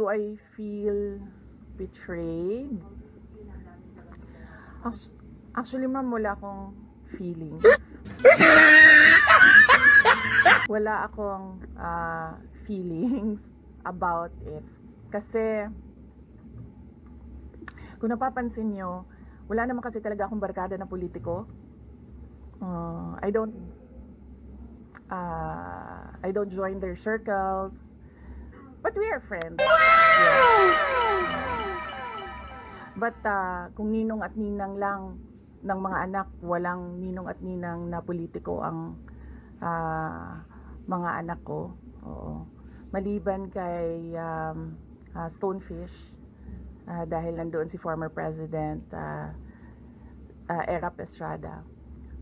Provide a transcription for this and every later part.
do I feel betrayed? Actu- Actually, ma'am, wala akong feelings. wala akong ah, feelings about it. Kasi, kung napapansin nyo, wala naman kasi talaga akong barkada na politiko. Uh, I don't uh, I don't join their circles. But we are friends. Yeah. But uh, kung ninong at ninang lang ng mga anak, walang ninong at ninang na politiko ang ah, mga anak ko. Oo. Maliban kay um, ah, Stonefish, ah, dahil nandoon si former President uh, Erap Estrada.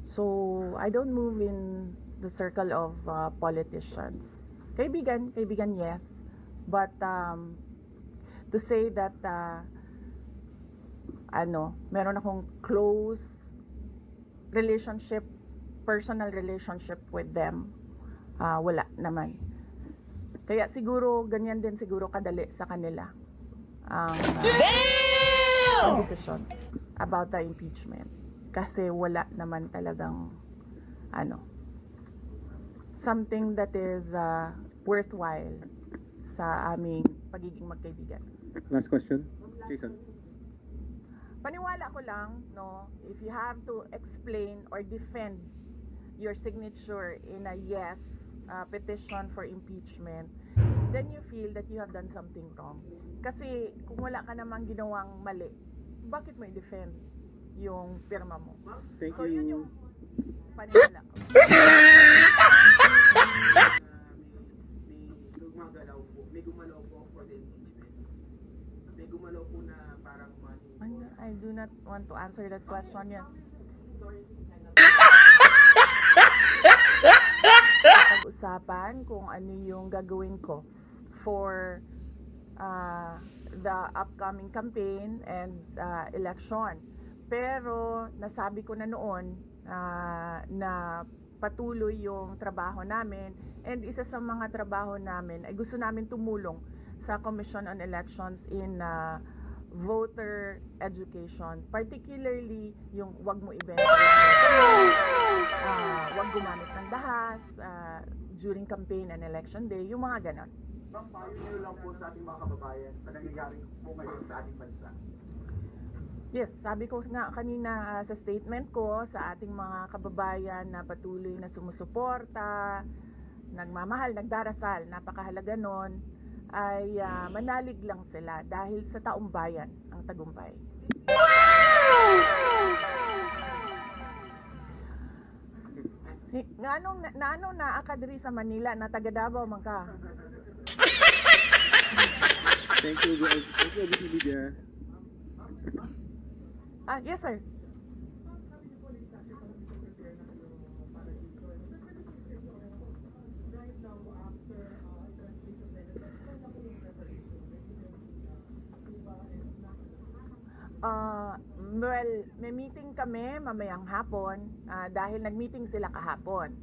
So, I don't move in the circle of uh, politicians. Kaibigan, kaibigan, yes. But um, to say that uh, ano, meron akong close relationship, personal relationship with them, ah, wala naman. Kaya siguro, ganyan din siguro kadali sa kanila ang ah, ang decision about the impeachment. Kasi wala naman talagang ano, something that is ah, worthwhile sa aming pagiging magkaibigan. Last question, Jason. paniwala ko lang, no, if you have to explain or defend your signature in a yes uh, petition for impeachment, then you feel that you have done something wrong. Kasi kung wala ka namang ginawang mali, bakit mo i-defend yung pirma mo? Thank so you. yun yung paniwala ko. Gumagalaw po, may gumalaw po for the impeachment. May gumalaw po na parang money. I do not want to answer that question, yes. Pag-usapan kung ano yung gagawin ko for uh, the upcoming campaign and uh, election. Pero nasabi ko na noon uh, na patuloy yung trabaho namin and isa sa mga trabaho namin ay gusto namin tumulong sa Commission on Elections in uh, voter education, particularly yung wag mo ibenta uh, wag gumamit ng dahas uh, during campaign and election day, yung mga ganon. Ma'am, payo niyo lang po sa ating mga kababayan sa nangyayari po ngayon sa ating bansa. Yes, sabi ko nga kanina uh, sa statement ko sa ating mga kababayan na patuloy na sumusuporta, nagmamahal, nagdarasal, napakahalaga nun, ay uh, manalig lang sila dahil sa taong bayan ang tagumpay. Nganong na, naano na aka diri sa Manila na taga Davao man ka? Thank you, thank you, Media. Ah, yes sir. Ah, well, may meeting kami mamayang hapon ah, dahil nag-meeting sila kahapon.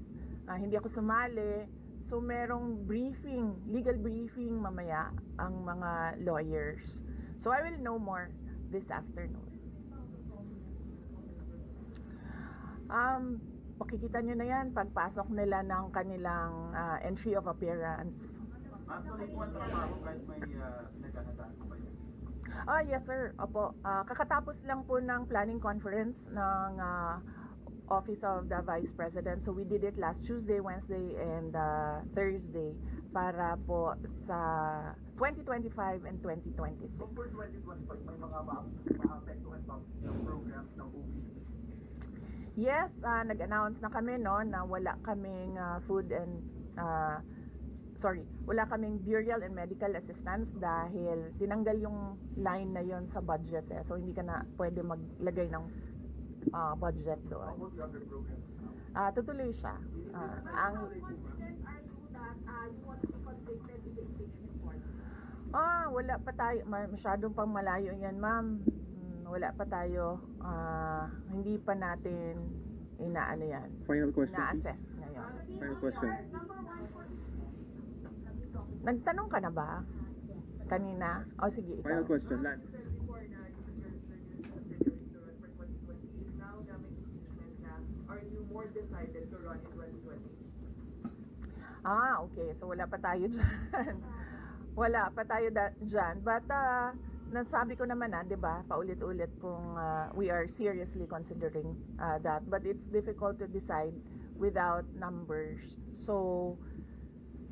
Ah, hindi ako sumali. So merong briefing, legal briefing mamaya ang mga lawyers. So I will know more this afternoon. Um, makikita nyo na yan pagpasok nila ng kanilang ah, entry of appearance. Ang trabaho kahit may uh, pinagkakataan po kayo. Ah, yes sir. Opo. Ah, kakatapos lang po ng planning conference ng ah, Office of the Vice President. So we did it last Tuesday, Wednesday, and ah, Thursday para po sa 2025 and 2026. So for 2025, may mga ma- maapektuhan pa ng programs ng OVP. Yes, ah, nag-announce na kami no na wala kaming ah, food and ah, sorry, wala kaming burial and medical assistance dahil tinanggal yung line na yon sa budget eh. So hindi ka na pwede maglagay ng ah, budget How doon. about the other programs? Ah, tutuloy siya. Ah, ang Ah, wala pa tayo ma- masyadong pang malayo 'yan, ma'am. Wala pa tayo ah, hindi pa natin inaano 'yan. Final question. Na-assess ngayon. Final question. Nagtanong ka na ba? kanina. O sige, ikaw. Final question, Lance. before na you're considering to run for 2028, now na may impeachment na, are you more decided to run in 2020? Ah, okay. So wala pa tayo dyan. wala pa tayo dyan. But uh, nasabi ko naman na, di ba, paulit-ulit kung uh, we are seriously considering uh, that. But it's difficult to decide without numbers. So,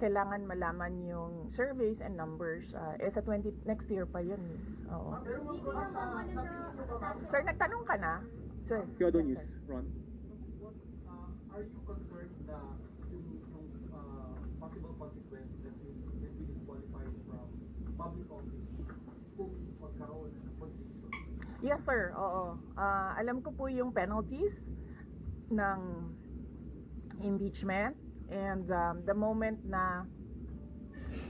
kailangan malaman yung surveys and numbers. Uh, eh, sa 20, next year pa yun. Oo. Sir, nagtanong ka na? Sir. Kyodo Yes, News, sir. Ron. uh, are you concerned na yung, yung uh, possible consequence that you will be disqualified from public office kung magkaroon ng conviction? Yes, sir. Oo. Ah, alam ko po yung penalties ng impeachment and um, the moment na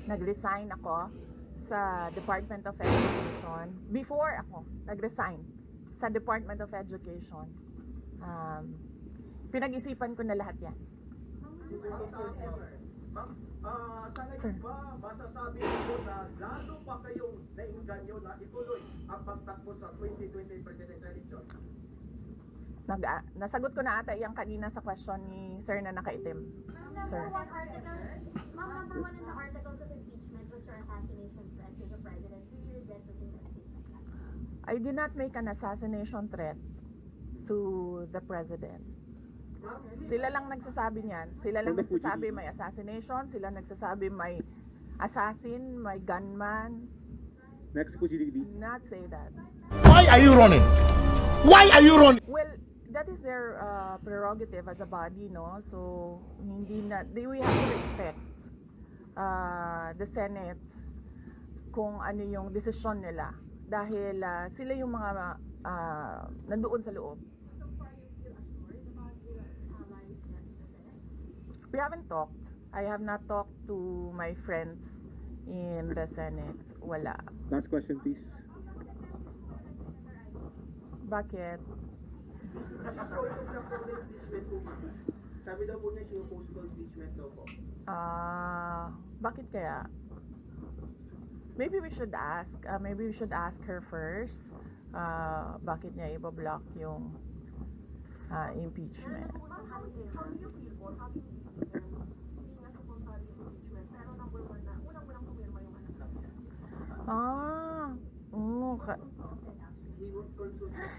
nag-resign ako sa Department of Education, before ako nag-resign sa Department of Education, um, pinag-isipan ko na lahat yan. Ma'am, ah, sa Sir. ngayon ba masasabi mo na lalo pa kayong nainganyo na ituloy ang pagtakbo sa 2020 presidential election? Nag, ah, nasagot ko na ata yung kanina sa question ni sir na nakaitim. Sir. Number one article, ma'am, number one in the articles of impeachment was your assassination threat to the president. Do you regret putting that statement? I did not make an assassination threat to the president. Sila lang nagsasabi niyan. Sila lang nagsasabi may assassination, sila nagsasabi may assassin, may gunman. Next, DD. Not say that. Why are you running? Why are you running? Well, that is their uh, prerogative as a body, no? So, hindi na, they, we have to respect uh, the Senate kung ano yung desisyon nila. Dahil uh, sila yung mga uh, nandoon sa loob. We haven't talked. I have not talked to my friends in the Senate. Wala. Last question, please. Bakit? impeachment po, ma'am. Sabi daw po niya, siya yung post impeachment daw po. Ah, bakit kaya? Maybe we should ask. Uh, maybe we should ask her first. Uh, bakit niya ibablock yung uh, impeachment? How, how do you feel po? How do you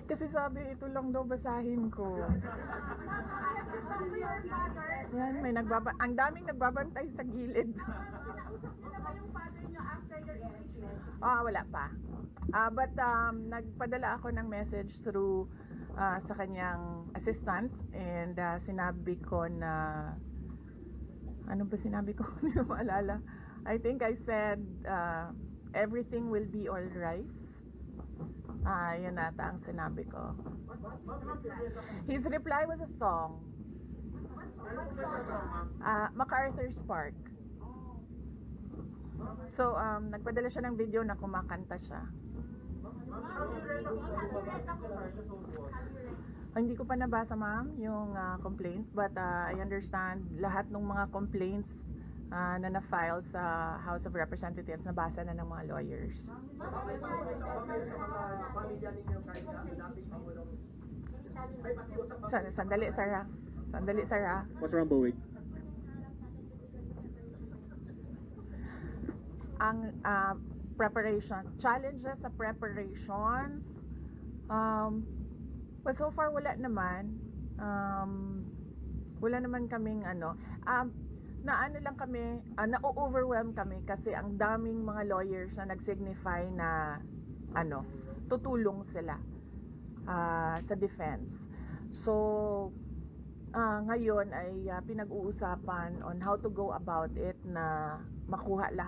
kasi sabi, ito lang daw basahin ko. Yan, may nagbaba ang daming nagbabantay sa gilid. Ah, wala pa. Ah, but um, nagpadala ako ng message through ah, sa kanyang assistant and ah, sinabi ko na ano ba sinabi ko? Hindi ko maalala. I think I said uh, everything will be all right. Ah, yun ata ang sinabi ko. His reply was a song. Ah, MacArthur's Park. So, um, nagpadala siya ng video na kumakanta siya. Ah, hindi ko pa nabasa ma'am yung ah, complaint but ah, I understand lahat ng mga complaints ah, na na-file sa House of Representatives nabasa na ng mga lawyers. Bakit sa mga pamilya ninyo kahit na ang dating Pangulong ay pakiusap ba? Sa- sandali, Sarah. Sandali, Sarah. What's wrong, Bowie? Ang ah, preparation, challenges sa preparations. Um, but so far wala naman. Um, wala naman kaming ano. Um, na ano lang kami, ah, na-overwhelm kami kasi ang daming mga lawyers na nag-signify na ano, tutulong sila ah, sa defense. So, ah, ngayon ay ah, pinag-uusapan on how to go about it na makuha lahat